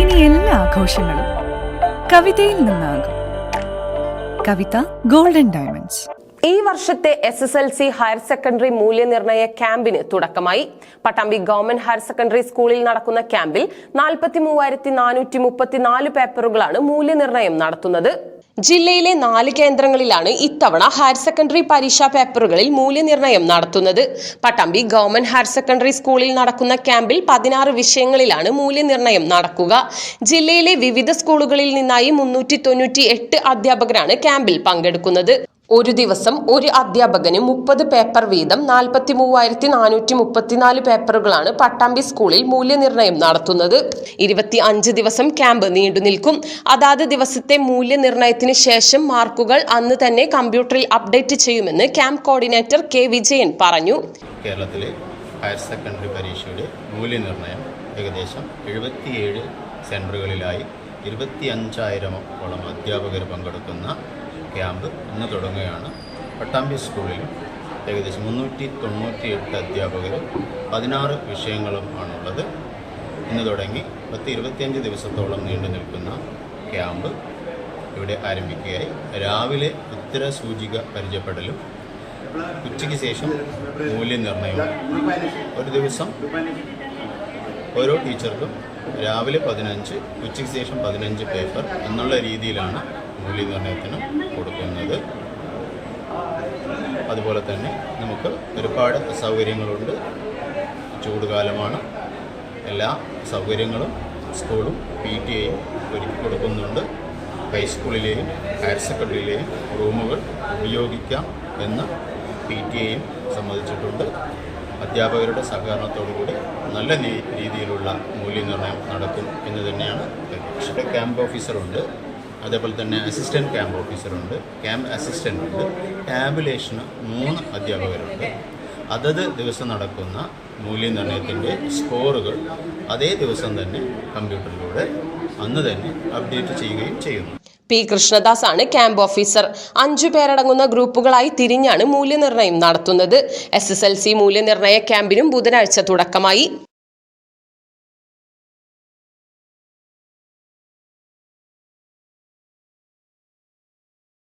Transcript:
ഇനി എല്ലാ ആഘോഷങ്ങളും കവിതയിൽ നിന്നാകും. കവിത ഗോൾഡൻ ഡയമണ്ട്സ് ഈ വർഷത്തെ S S L C higher secondary മൂല്യനിർണയ ക്യാമ്പിന് തുടക്കമായി. പട്ടാമ്പി ഗവൺമെന്റ് ഹയർ സെക്കൻഡറി സ്കൂളിൽ നടക്കുന്ന ക്യാമ്പിൽ നാൽപ്പത്തി മൂവായിരത്തി നാനൂറ്റി മുപ്പത്തിനാല് പേപ്പറുകളാണ് മൂല്യനിർണയം നടത്തുന്നത്. ജില്ലയിലെ നാല് കേന്ദ്രങ്ങളിലാണ് ഇത്തവണ ഹയർ സെക്കൻഡറി പരീക്ഷാ പേപ്പറുകളിൽ മൂല്യനിർണയം നടത്തുന്നത്. പട്ടാമ്പി ഗവൺമെന്റ് ഹയർ സെക്കൻഡറി സ്കൂളിൽ നടക്കുന്ന ക്യാമ്പിൽ പതിനാറ് വിഷയങ്ങളിലാണ് മൂല്യനിർണയം നടക്കുക. ജില്ലയിലെ വിവിധ സ്കൂളുകളിൽ നിന്നായി മുന്നൂറ്റി തൊണ്ണൂറ്റി എട്ട് അധ്യാപകരാണ് ക്യാമ്പിൽ പങ്കെടുക്കുന്നത്. ഒരു ദിവസം ഒരു അധ്യാപകന് മുപ്പത് പേപ്പർ വീതം നാൽപ്പത്തി മൂവായിരത്തി നാനൂറ്റി മുപ്പത്തിനാല് പേപ്പറുകളാണ് പട്ടാമ്പി സ്കൂളിൽ മൂല്യനിർണയം നടത്തുന്നത്. ഇരുപത്തി അഞ്ച് ദിവസം ക്യാമ്പ് നീണ്ടു നിൽക്കും. അതാത് ദിവസത്തെ മൂല്യനിർണയത്തിന് ശേഷം മാർക്കുകൾ അന്ന് തന്നെ കമ്പ്യൂട്ടറിൽ അപ്ഡേറ്റ് ചെയ്യുമെന്ന് ക്യാമ്പ് കോർഡിനേറ്റർ കെ വിജയൻ പറഞ്ഞു. കേരളത്തിലെ ഹയർ സെക്കൻഡറി പരീക്ഷയുടെ മൂല്യനിർണയം ഏകദേശം എഴുപത്തിയേഴ് സെന്ററുകളിലായി ഇരുപത്തി അഞ്ചായിരമോളം അധ്യാപകർ പങ്കെടുക്കുന്ന ക്യാമ്പ് ഇന്ന് തുടങ്ങുകയാണ്. പട്ടാമ്പി സ്കൂളിൽ ഏകദേശം മുന്നൂറ്റി തൊണ്ണൂറ്റി എട്ട് അധ്യാപകർ പതിനാറ് വിഷയങ്ങളും ആണുള്ളത്. ഇന്ന് തുടങ്ങി പത്ത് ഇരുപത്തിയഞ്ച് ദിവസത്തോളം നീണ്ടു നിൽക്കുന്ന ക്യാമ്പ് ഇവിടെ ആരംഭിക്കുകയായി. രാവിലെ ഉത്തര സൂചിക പരിചയപ്പെടലും ഉച്ചയ്ക്ക് ശേഷം മൂല്യനിർണയവും ഒരു ദിവസം ഓരോ ടീച്ചർക്കും രാവിലെ പതിനഞ്ച് ഉച്ചയ്ക്ക് ശേഷം പതിനഞ്ച് പേപ്പർ എന്നുള്ള രീതിയിലാണ് മൂല്യനിർണയത്തിന് കൊടുക്കുന്നത് അതുപോലെ തന്നെ നമുക്ക് ഒരുപാട് സൗകര്യങ്ങളുണ്ട് ചൂടുകാലമാണ് എല്ലാ സൗകര്യങ്ങളും സ്കൂളും പി ടി എയും ഒരുക്കി കൊടുക്കുന്നുണ്ട് ഹൈസ്കൂളിലെയും ഹയർ സെക്കൻഡറിയിലെയും റൂമുകൾ ഉപയോഗിക്കാം എന്ന് പി ടി എയും സമ്മതിച്ചിട്ടുണ്ട് അധ്യാപകരുടെ സഹകരണത്തോടുകൂടി നല്ല രീതിയിലുള്ള മൂല്യനിർണയം നടക്കും എന്ന് തന്നെയാണ് പ്രതീക്ഷ ക്യാമ്പ് ഓഫീസറുണ്ട് അതേപോലെ തന്നെ അസിസ്റ്റന്റ് ക്യാമ്പ് ഓഫീസറുണ്ട് ക്യാമ്പ് അസിസ്റ്റന്റ് ഉണ്ട്. ടാബുലേഷന് മൂന്ന് അധ്യാപകരുണ്ട്. അതത് ദിവസം നടക്കുന്ന മൂല്യനിർണയത്തിന്റെ സ്കോറുകൾ അതേ ദിവസം തന്നെ കമ്പ്യൂട്ടറിലൂടെ അന്ന് തന്നെ അപ്ഡേറ്റ് ചെയ്യുകയും ചെയ്യുന്നു. പി കൃഷ്ണദാസ് ആണ് ക്യാമ്പ് ഓഫീസർ അഞ്ചു പേരടങ്ങുന്ന ഗ്രൂപ്പുകളായി തിരിഞ്ഞാണ് മൂല്യനിർണയം നടത്തുന്നത്. എസ് എസ് എൽ സി മൂല്യനിർണയ ക്യാമ്പിനും ബുധനാഴ്ച തുടക്കമായി.